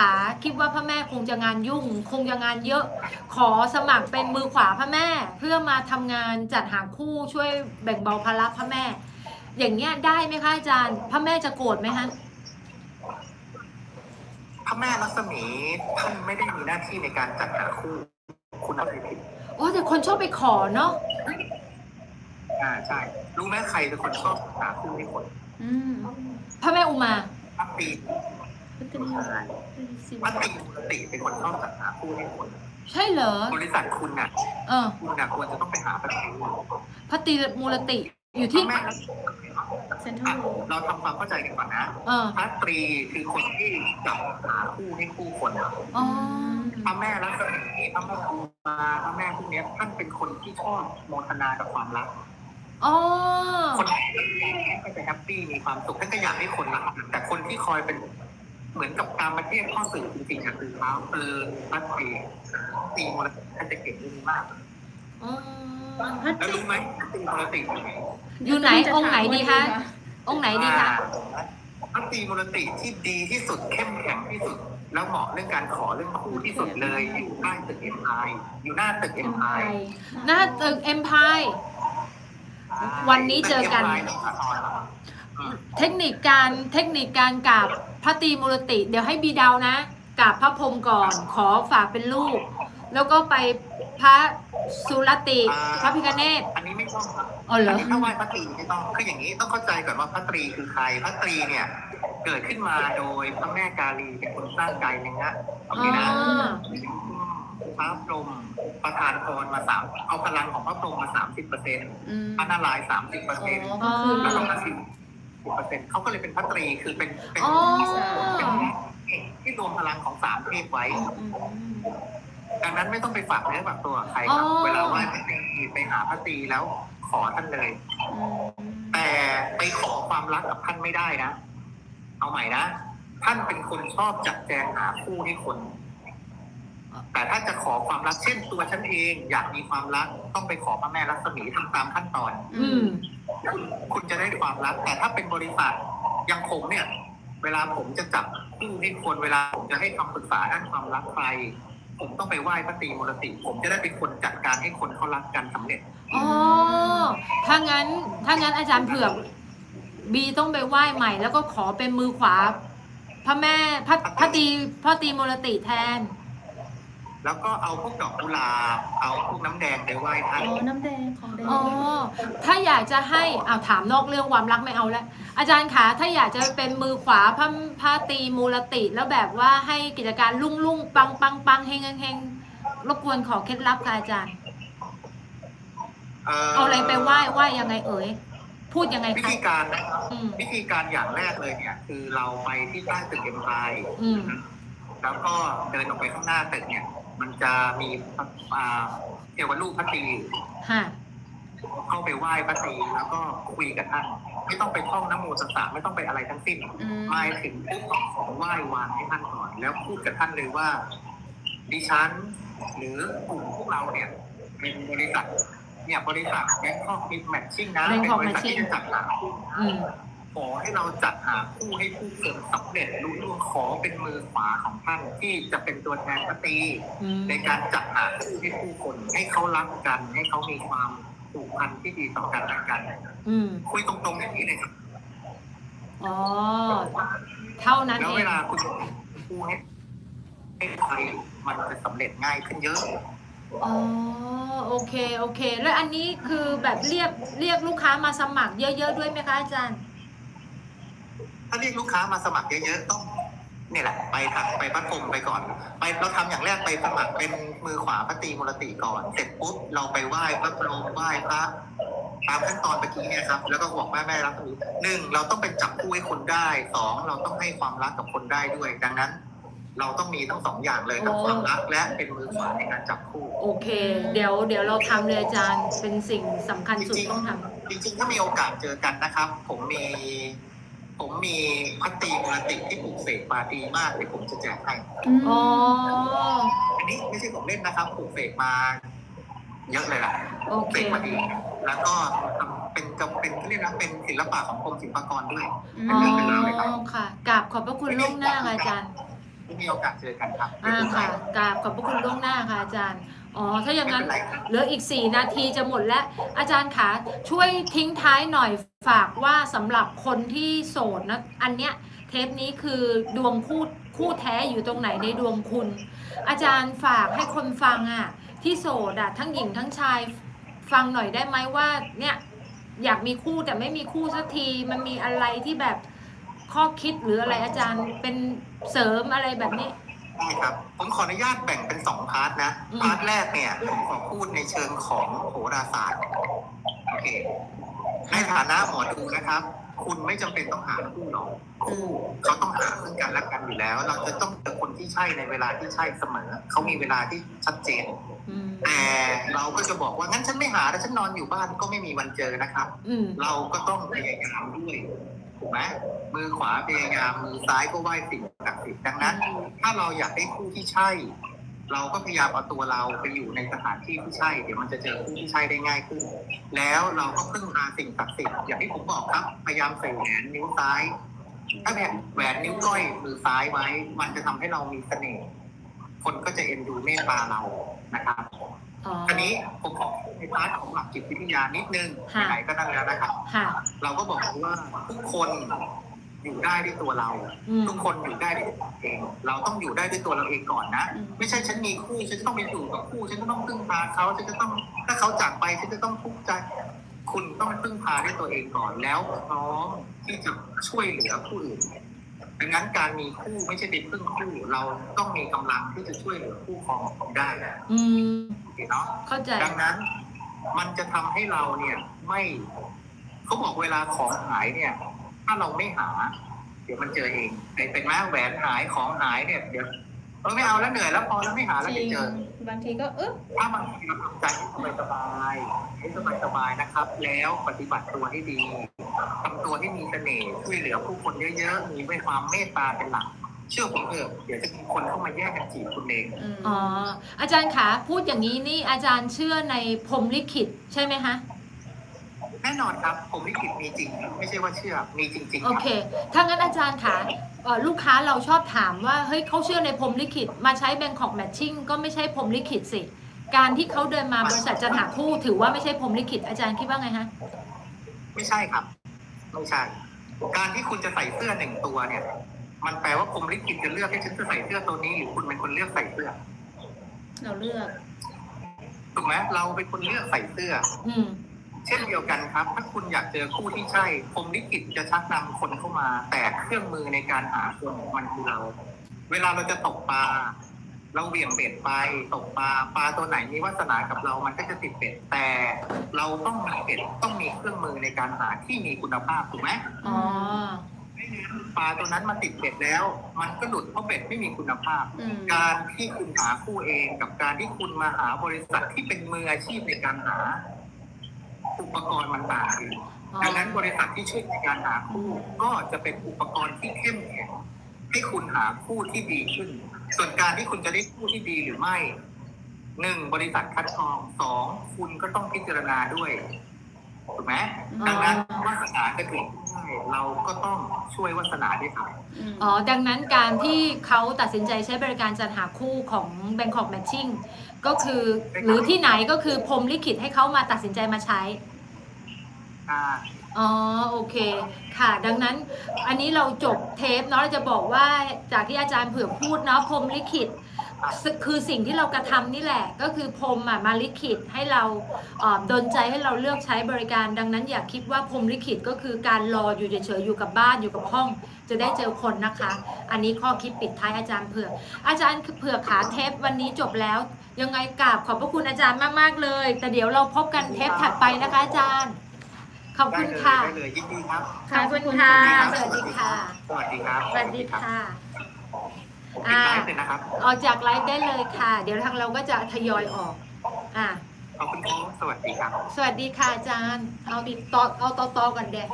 ขาคิดว่าพระแม่คงจะงานยุ่ง คงจะงานเยอะ ขอสมัครเป็นมือขวาพระแม่ เพื่อมาทำงานจัดหาคู่ช่วยแบ่งเบาภาระพระแม่ อย่างเงี้ยได้ไหมคะอาจารย์ พระแม่จะโกรธไหมคะพระแม่รัศมีท่านไม่ได้มีหน้าที่ในการจัดหาคู่ คุณเข้าใจผิดโอ้แต่คนชอบไปขอเนาะอ่าใช่ รู้ไหมใครเป็นคนชอบหาคู่ให้คนอืมพระแม่อุมาพัตตีพั ฒนาสิพัตตีปกติเป็นคนชอบจัดหาคู่ให้คนใช่เหรอ บริษัทคุณน่ะ เออคุณน่ะควรจะต้องไปหาพัตตีพระตรีมูลติอยู่พที่ระแม่รัศมีเซ็นทรัอะลเราทำความเข้าใจกันก่อนนะเออพระตรีคือคนที่จับหาคู่ให้คู่คนอ๋อพระแม่รัศมีพระแม่ครูมาพระแม่พวกเนี้ยท่านเป็นคนที่ชอบโมทนากับความรัก อ๋อคนก็จะแฮปปี้มีความสุขท่านก็อยากให้คนรักแต่คนที่คอยเป็น เหมือนกับการมาเทศข้อสื่อจริงๆอะคือเท้าเออพัดเอตีมรติท่านจะเก่งเรื่องนี้มากอ๋อพัฒแล้วนารู้ไหมตีมรติอยู่ไหนองค์ไหนดีคะองค์ไหนดีคะพัดตีมรติที่ดีที่สุดเข้มแข็งที่สุด แล้วเหมาะเรื่องการขอเรื่องคู่ที่สุดเลยอยู่ใต้ตึกเอ็มไออยู่หน้าตึกเอ็เอ็มมไอไอหน้าตึกเอ็มพายวันนี้เจอกัน เทคนิคการเทคนิคการกราบ พระตรีมูลติ เดี๋ยวให้บีเดานะกราบพระพรหมก่อนขอฝากเป็นลูก แล้วก็ไปพระสุรติ พระพิฆเนศ อันนี้ไม่ต้องครับอ๋อเหรอ นนี้ถ้าไหว้พระตรีไม่ต้องคืออย่างนี้ต้องเข้าใจก่อนว่าพระตรีคือใคร พระตรีเนี่ย เกิดขึ้นมาโดยพระแม่กาลีเป็นคนสร้างกายเนื้อโออ๋เคนะอพระพรหมประทานพรมาสามเอาพลังของพระพรหมมาสามสิบเปอร์เซ็นต์อืมพระนารายณ์สามสิบเปอร์เซ็นต์ก็คือ แล้วก็พระศิวสิ บเปอร์เซ็นต์เขาก็เลยเป็นพระตรีคือเป็นเป็นอ๋อ เป็นที่รวมพลังของสามเทพไว้อืมดังนั้นไม่ต้องไปฝากเนื้อฝากตัวกับใครครับ อ๋อ เวลาไหว้พระตรีไปหาพระตรีแล้วขอท่านเลยอืมแต่ไปขอความรักกับท่านไม่ได้นะ เอาใหม่นะ ท่านเป็นคนชอบจัดแจงหาคู่ให้คน แต่ถ้าจะขอความรักเช่นตัวฉันเองอยากมีความรักต้องไปขอพระแม่รัศมีทำตามขั้นตอนอืมคุณจะได้ความรัก แต่ถ้าเป็นบริษัทอยังผมเนี่ย เวลาผมจะจับคู่ให้คนเวลาผมจะให้คำปรึกษาด้านความรักใครผมต้องไปไหว้พระตรีมูลติ ผมจะได้เป็นคนจัดการให้คนเขารักกันสำเร็จอ๋อถ้างั้น ถ้างั้นอาจารย์เผือกบีต้องไปไหว้ใหม่ แล้วก็ขอเป็นมือขวาพระแม่พระพระตรีพระตรีมูลติแทน แล้วก็เอาพวกดอกกุหลาบเอาพวกน้ำแดงไปไหว้ท่าน อ๋อน้ำแดงของแดงอ๋อ ถ้าอยากจะให้เอาวถามนอกเรื่องความรักไม่เอาแล้ว อาจารย์คะ ถ้าอยากจะเป็นมือขวาพระพระตรีมูลติ แล้วแบบว่าให้กิจการรุ่งรุ่งปังปังปังเฮงเฮงเฮงรบกวนขอเคล็ดลับค่ะอาจารย์ เอาอะไรไปไหว้ไหว้ยังไงเอ่ย พูดยังไงวิคะธีการนะครับอืม วิธีการอย่างแรกเลยเนี่ย คือเราไปที่ใต้ตึกเอ็มพายอืม แล้วก็เดินออกไปข้างหน้าตึกเนี่ย มันจะมีอ่าเทวรูปพระตรีฮะเข้าไปไหว้พระตรีแล้วก็คุยกับท่านไม่ต้องไปท่องนโมตัสสะไม่ต้องไปอะไรทั้งสิ้นอืมมาถึงปุ๊บเอาของไหว้วางให้ท่านก่อน แล้วพูดกับท่านเลยว่า ดิฉัน หรือกลุ่มพวกเราเนี่ย เป็นบริษัท เนี่ยบริษัทแบงคอกมิดแมทชิ่งนะ เป็น Bangkok บริษัทที่ Matching จะจัดหาคู่อืม ขอให้เราจัดหาคู่ให้ผู้คนสำเร็จรุ่ล่วงขอเป็นมือขวาของท่านที่จะเป็นตัวแทนพระตรีอืมในการจัดหาคู่ให้ผู้คน ให้เขารักกัน ให้เขามีความผูกพันที่ดีต่อกันและกันอืมคุยตรงๆอย่างนี้เลยครับอ๋อเท่านั้นแล้วเอเวงลาคุณคู่ให้ให้ใครมันจะสำเร็จง่ายขึ้นเยอะอ๋อโอเคโอเค แล้วอันนี้คือแบบเรียกเรียกลูกค้ามาสมัครเยอะๆด้วยไหมคะอาจารย์ ถ้าเรียกลูกค้ามาสมัครเยอะๆต้องเนี่ยแหละ ไปทางไปพระพรหมไปก่อน ไปเราทำอย่างแรกไปสมัครเป็นมือขวาพระตรีมูลติก่อน เสร็จปุ๊บเราไปไหว้พระพรหมไหว้พระตามขั้นตอนเมื่อกี้เนี่ยครับ แล้วก็บอกแม่แม่รักษมีหนึ่งเราต้องเป็นจับคู่ให้คนได้สองเราต้องให้ความรักกับคนได้ด้วย ดังนั้น เราต้องมีทั้งสองอย่างเลยทั้งโอ้ความรักและเป็นมือขวาในการจับคู่ โอเค เดี๋ยวเดี๋ยวเราทำเลยอาจารย์เป็นสิ่งสำคัญสุดต้องทำจริงๆถ้ามีโอกาสเจอกันนะครับ ผมมี ผมมีพัตตีมูลติที่ปลูกเสกมาดีมากเลยผมจะแจกให้มอ๋ออันนี้ไม่ใช่ผมเล่นนะครับปลูกเสกมาเยอะเลยล่ะโอเค เสกมาดี แล้วก็ทำเป็นกับเป็นเขาเรียกนะเป็นศิลปะของกรมศิลปากรด้วยอืมอ๋อค่ะกราบขอบพระคุณล่วงหน้าค่ะอาจารย์มีโอกาสเจอกันครับอ่าค่ะกราบขอบพระคุณล่วงหน้าค่ะอาจารย์ อ๋อ ถ้าอย่างไม่นั้นเป็นไรครับเหลืออีก 4 นาทีจะหมดแล้ว อาจารย์คะช่วยทิ้งท้ายหน่อยฝากว่าสำหรับคนที่โสดนะ อันเนี้ยเทปนี้คือดวงคู่คู่แท้อยู่ตรงไหนในดวงคุณ อาจารย์ฝากให้คนฟังอะ ที่โสดอะทั้งหญิงทั้งชายฟังหน่อยได้ไหมว่า เนี่ยอยากมีคู่แต่ไม่มีคู่สักทีมันมีอะไรที่แบบข้อคิดหรืออะไรอาจารย์เป็นเสริมอะไรแบบนี้ ได้ครับ ผมขออนุญาตแบ่งเป็นสองพาร์ทนะอืมพาร์ทแรกเนี่ยผมขอพูดในเชิงของโหราศาสตร์โอเคในฐานะหมอดูนะครับ คุณไม่จำเป็นต้องหาคู่หรอกคู่เขาต้องหาซึ่งกันและกันอยู่แล้ว เราจะต้องเจอคนที่ใช่ในเวลาที่ใช่เสมอ เขามีเวลาที่ชัดเจนอืมแต่เราก็จะบอกว่างั้นฉันไม่หาแล้วฉันนอนอยู่บ้านก็ไม่มีวันเจอนะครับอืมเราก็ต้องพยายามด้วย ถูกไหมมือขวาพยายามมือซ้ายก็ไหว้สิ่งศักดิ์สิทธิ์ดังนั้น ถ้าเราอยากได้คู่ที่ใช่ เราก็พยายามเอาตัวเราไปอยู่ในสถานที่ที่ใช่ เดี๋ยวมันจะเจอคู่ที่ใช่ได้ง่ายขึ้น แล้วเราก็พึ่งพาสิ่งศักดิ์สิทธิ์อย่างที่ผมบอกครับ พยายามใส่แหวนนิ้วซ้าย ถ้าแบบแหวนนิ้วก้อยมือซ้ายไว้ มันจะทำให้เรามีเสน่ห์คนก็จะเอ็นดูเมตตาเรานะครับ อ๋อทีนี้ผมขอในพาร์ทของหลักจิตวิทยานิดนึงค่ะไหนๆก็นั่งแล้วนะครับ ค่ะ เราก็บอกว่าทุกคนอยู่ได้ด้วยตัวเรา อืมทุกคนอยู่ได้ด้วยตัวเอง เราต้องอยู่ได้ด้วยตัวเราเองก่อนนะ อืมไม่ใช่ฉันมีคู่ฉันจะต้องไปอยู่กับคู่ฉันจะต้องพึ่งพาเขาฉันจะต้องถ้าเขาจากไปฉันจะต้องทุกข์ใจ คุณต้องพึ่งพาด้วยตัวเองก่อนแล้วพร้อมที่จะช่วยเหลือผู้อื่น ดังนั้นการมีคู่ไม่ใช่เป็นพึ่งคู่เราต้องมีกำลังที่จะช่วยเหลือคู่ครองของได้อืมโอเคเนาะเข้าใจดังนั้น มันจะทำให้เราเนี่ย ไม่เขาบอกเวลาของหายเนี่ย ถ้าเราไม่หา เดี๋ยวมันเจอเองเป็นเป็นไหมแหวนหายของหายเนี่ยเดี๋ยวเออไม่เอาแล้วเหนื่อยแล้วพอแล้วไม่หาแล้วจริเดี๋ยวงเจอบางทีก็เออถ้ามันเราทำใจให้สบายสบายให้สบายสบายๆนะครับ แล้วปฏิบัติตัวให้ดี ทำตัวให้มีเสน่ห์ช่วยเหลือผู้คนเยอะๆ มีไว้ความเมตตาเป็นหลัก เชื่อผมเถอะเดี๋ยวจะมีคนเข้ามาแย่งกันจีบคุณเองอืมอ๋ออาจารย์คะพูดอย่างนี้นี่อาจารย์เชื่อในพรหมลิขิตใช่ไหมคะแน่นอนครับผมลิขิตมีจริง ไม่ใช่ว่าเชื่อมีจริงๆโอครับเคถ้างั้นอาจารย์คะเอ่อลูกค้าเราชอบถามว่าเฮ้ยเขาเชื่อในพรหมลิขิตมาใช้แบงคอกแมทชิ่งก็ไม่ใช่พรหมลิขิตสิ การที่เขาเดินมาบริษัทจัดหาคู่ถือว่าไม่ใช่พรหมลิขิตอาจารย์คิดว่าไงฮะ ไม่ใช่ครับ ไม่ใช่ การที่คุณจะใส่เสื้อหนึ่งตัวเนี่ย มันแปลว่าผมลิขิตจะเลือกให้ฉันจะใส่เสื้อตัวนี้หรือคุณเป็นคนเลือกใส่เสื้อ เราเลือก ถูกไหมเราเป็นคนเลือกใส่เสื้อ อืม เช่นเดียวกันครับ ถ้าคุณอยากเจอคู่ที่ใช่ผมลิขิตจะชักนำคนเข้ามา แต่เครื่องมือในการหาคนมันคือเรา เวลาเราจะตกปลา เราเหวี่ยงเบ็ดไปตกปลาปลาตัวไหนมีวาสนากับเรามันก็จะติดเบ็ดแต่เราต้องมีเบ็ดต้องมีเครื่องมือในการหาที่มีคุณภาพถูกไหมอ๋อไม่งั้นปลาตัวนั้นมาติดเบ็ดแล้ว มันก็หลุดเพราะเบ็ดไม่มีคุณภาพอืมการที่คุณหาคู่เองกับการที่คุณมาหาบริษัทที่เป็นมืออาชีพในการหา อุปกรณ์มันต่างกันอ๋อดังนั้นบริษัทที่ช่วยในการหาคู่ ก็จะเป็นอุปกรณ์ที่เข้มแข็งให้คุณหาคู่ที่ดีขึ้น ส่วนการที่คุณจะได้คู่ที่ดีหรือไม่หนึ่งบริษัทคัดกรองสองคุณก็ต้องพิจารณาด้วยถูกไหมดังนั้นวาสนาจะเกิดขึ้นได้เราก็ต้องช่วยวาสนาด้วยครับมอ๋อ ดังนั้นการที่เขาตัดสินใจใช้บริการจัดหาคู่ของ Bangkok Matching ก็คือหรือที่ไหนก็คือพรหมลิขิตให้เขามาตัดสินใจมาใช้ อ่า อ๋อโอเคค่ะ ดังนั้นอันนี้เราจบเทปเนาะเราจะบอกว่าจากที่อาจารย์เผื่อพูดเนาะพรหมลิขิตคือสิ่งที่เรากระทำนี่แหละ ก็คือพรมอะมาลิขิตให้เราเออดนใจให้เราเลือกใช้บริการ ดังนั้นอย่าคิดว่าพรมลิขิตก็คือการรออยู่เฉยๆอยู่กับบ้านอยู่กับห้อง จะได้เจอคนนะคะ อันนี้ข้อคิดปิดท้ายอาจารย์เผือกอาจารย์เผือกขาเทปวันนี้จบแล้ว ยังไงกราบขอบพระคุณอาจารย์มากๆเลย แต่เดี๋ยวเราพบกันเทปถัดไปนะคะอาจารย์ ขอบได้คุณเลยค่ะ ได้เลยยินดีครับ ขอบคุณค่ะ สวัสดีค่ะ สวัสดีครับสวัสดีค่ะ ผมปิดไลฟ์เลยนะครับ ออกจากไลฟ์ได้เลยค่ะ เดี๋ยวทางเราก็จะทยอยออก อะ ขอบคุณครับ สวัสดีครับ สวัสดีค่ะอาจารย์ เอาติดต่อเอาต่อๆก่อนเด็